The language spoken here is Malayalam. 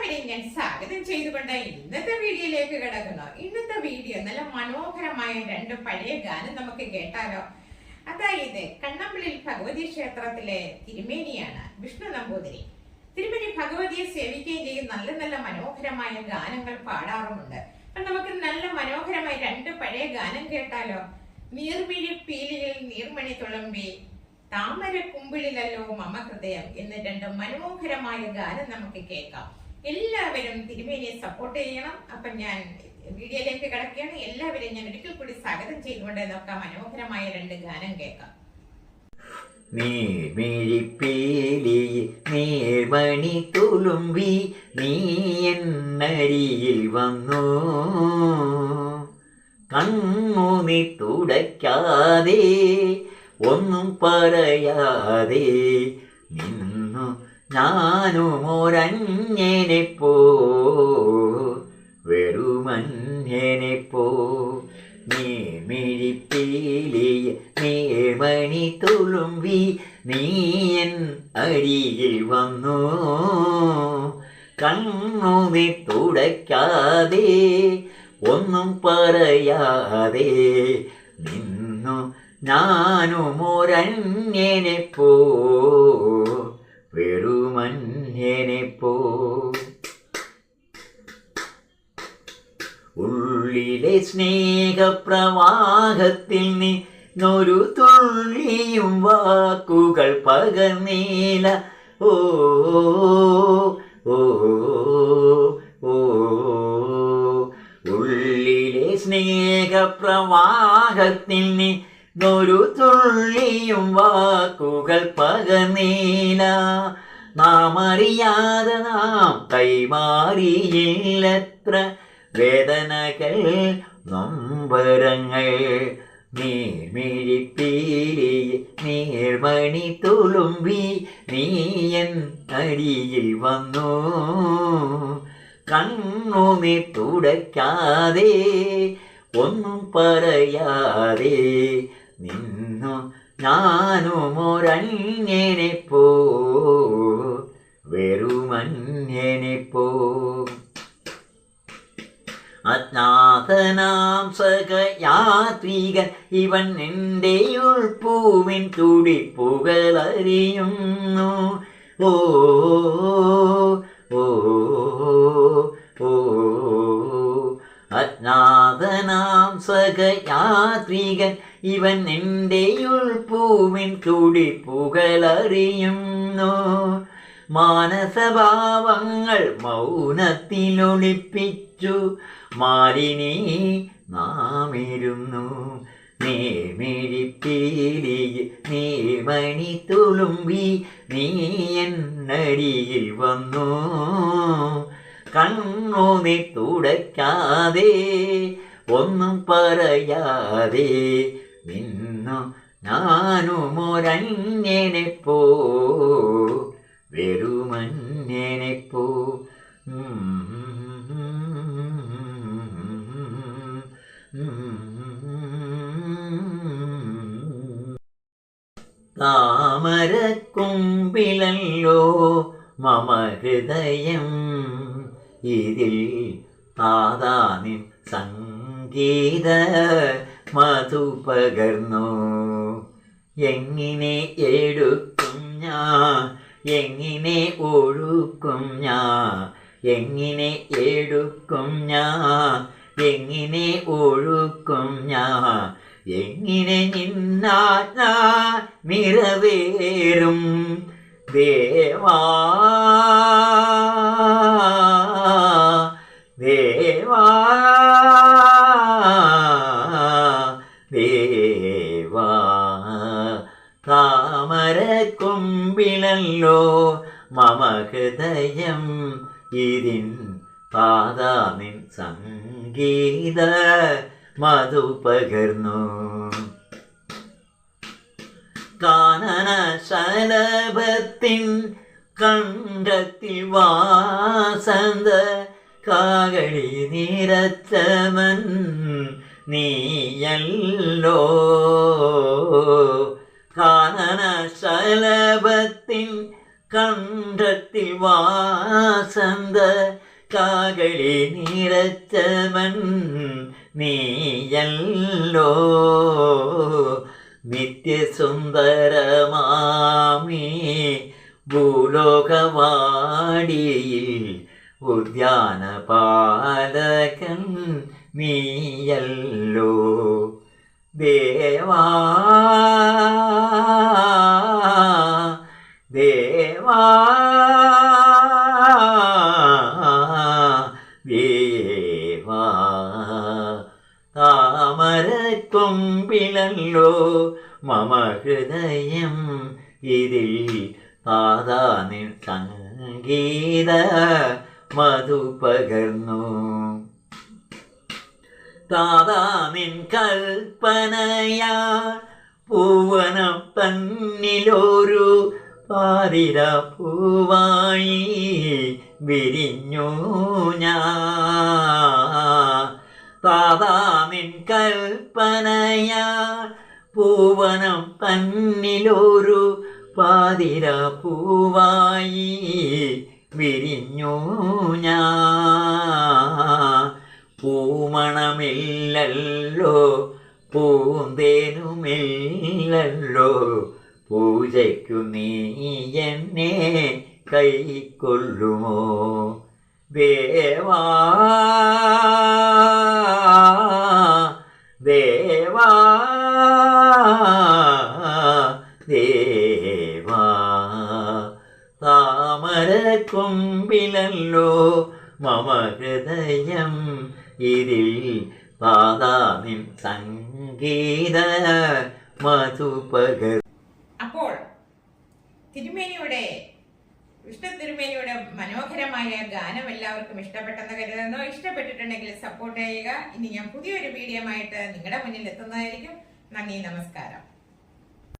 എല്ലാവരെയും ഞാൻ സ്വാഗതം ചെയ്തുകൊണ്ട് ഇന്നത്തെ വീഡിയോയിലേക്ക് കിടക്കുന്നു. ഇന്നത്തെ വീഡിയോ നല്ല മനോഹരമായ രണ്ട് പഴയ ഗാനം നമുക്ക് കേട്ടാലോ? അതായത് കണ്ണമ്പിളിൽ ഭഗവതി ക്ഷേത്രത്തിലെ തിരുമേനിയാണ് വിഷ്ണു നമ്പൂതിരി. തിരുമേനി ഭഗവതിയെ സേവിക്കുകയും ചെയ്യും. നല്ല നല്ല മനോഹരമായ ഗാനങ്ങൾ പാടാറുമുണ്ട്. അപ്പൊ നമുക്ക് നല്ല മനോഹരമായ രണ്ട് പഴയ ഗാനം കേട്ടാലോ? നീർമിഴി പീലിയിൽ നീർമണി തുളമ്പി താമര കുമ്പിളിലല്ലോ മമ ഹൃദയം എന്ന രണ്ട് മനോഹരമായ ഗാനം നമുക്ക് കേൾക്കാം. എല്ലാവരും തിരുമേനിയെ സപ്പോർട്ട് ചെയ്യണം. അപ്പൊ ഞാൻ വീഡിയോയിലേക്ക് കിടക്കുകയാണ്. എല്ലാവരെയും ഞാൻ ഒരിക്കൽ കൂടി സ്വാഗതം ചെയ്തുകൊണ്ട് നോക്കാം മനോഹരമായ രണ്ട് ഗാനം കേൾക്കാം. നീർമിഴിപ്പീലി നീർമണി തുളുമ്പി നീ എന്നരിയിൽ വന്നു. കണ്ണുനി തുടയ്ക്കാതെ ഒന്നും പറയാതെ നിന്നു ഞാനും വെറുമഞ്ഞേനെപ്പോ പോ മിഴിപ്പീലിയ നീർമണി തുളുമ്പി നീ എൻ അരികിൽ വന്നു. കണ്ണു നീ തുടയ്ക്കാതെ ഒന്നും പറയാതെ നിന്നു. ഞാനും ഒരന്യനെ പോ വെറുമന്യനെ പോ ഉള്ളിലെ സ്നേഹപ്രവാഹത്തിൽ നീ നൊരു തുള്ളിയും വാക്കുകൾ പകർന്നീല. ഓ ഓ ഓ ഉള്ളിലെ സ്നേഹപ്രവാഹത്തിൽ നീ നൊരു തുള്ളിയും വാക്കുകൾ പകർന്നീല. നാം അറിയാതെ നാം കൈമാറിയില്ലത്ര വേദനകൾ നൊമ്പരങ്ങൾ നീർമിഴിപ്പീലി നീർമണി തുളുമ്പി നീ എൻ അരിയിൽ വന്നു കണ്ണു നീ തുടയ്ക്കാതെ ഒന്നും പറയാതെ നിന്നു ഞാനും ഒരഞ്ഞനെ പോ വെറുമഞ്ഞനെ പോ അജ്ഞാതനാം സഹയാത്രികൻ ഇവൻ നിന്റെ ഉൾപ്പൂവിൻ തുടിപ്പുകളറിയുന്നു. ഓ ഓ ഓ അജ്ഞാതനാം സഹയാത്രികൻ ഇവൻ നിന്റെ ഉൾപ്പൂവിൻ തുടിപ്പുകളറിയുന്നു. മാനസഭാവങ്ങൾ മൗനത്തിലൊളിപ്പിച്ചു. മാലിനി നാമിരുന്നു. നീർമിഴിപ്പീലി നീർമണി തുളുമ്പി നീ എന്നടിയിൽ വന്നു. കണ്ണു തുടയ്ക്കാതെ ഒന്നും പറയാതെ നിന്നു. ഞാനും പോ വെറുമഞ്ഞനെ പോ താമരക്കുമ്പിലല്ലോ മമ ഹൃദയം. ഇതിൽ താതാനിൻ സംഗീത മധു പകർന്നു. എങ്ങനെ എടുക്കും ഞാൻ എങ്ങനെ ഒഴുക്കും ഞാൻ എങ്ങനെ എടുക്കും ഞാൻ എങ്ങനെ ഒഴുക്കും ഞാൻ എങ്ങനെ നിന്നാ നിറവേറും ദേവാ? മമ ഹൃദയം ഇതിൻ പാതാമിൻ സംഗീത മധു പകർന്നു. കാനന ശലഭത്തിൻ കണ്ടത്തി വാസന്ത കാകളി നിരച്ചമൻ നീയല്ലോ. കാനന ശലഭത്തിൻ കണ്ഠത്തിൽ വാസന്ത കാകളി നിറച്ചവൻ നീയല്ലോ. നിത്യസുന്ദരമാമീ ഭൂലോകവാടിയിൽ ഉദ്യാനപാലകൻ നീയല്ലോ. ദേവാ ദേവാ മമ ഹൃദയം ഇതിൽ താതാനിൽ സംഗീത മധു പകർന്നു. താതാനിൻ കൽപ്പനയാ പൂവനപ്പന്നിലോരു പന്നിലൊരു പാതിര പൂവായി വിരിഞ്ഞു ഞാൻ. താതാനിൻ കൽപ്പനയാ പൂവനം തന്നിലൊരു പാതിര പൂവായി വിരിഞ്ഞു ഞാൻ. പൂമണമില്ലല്ലോ പൂന്തേനുമില്ലല്ലോ പൂജയ്ക്കു നീ എന്നെ കൈക്കൊള്ളുമോ ദേവാ ദേവാ ദേവാ. താമരക്കൊമ്പിലല്ലോ മമ ഹൃദയം ഇതിൽ പാതാമി സംഗീത മധുപകർ. അപ്പോൾ തിരുമേനിയുടെ വിഷ്ണു തിരുമേനിയുടെ മനോഹരമായ ഗാനം എല്ലാവർക്കും ഇഷ്ടപ്പെട്ടെന്ന് കരുതുന്നു. ഇഷ്ടപ്പെട്ടിട്ടുണ്ടെങ്കിൽ സപ്പോർട്ട് ചെയ്യുക. ഇനി ഞാൻ പുതിയൊരു വീഡിയോ ആയിട്ട് നിങ്ങളുടെ മുന്നിൽ എത്തുന്നതായിരിക്കും. നന്ദി നമസ്കാരം.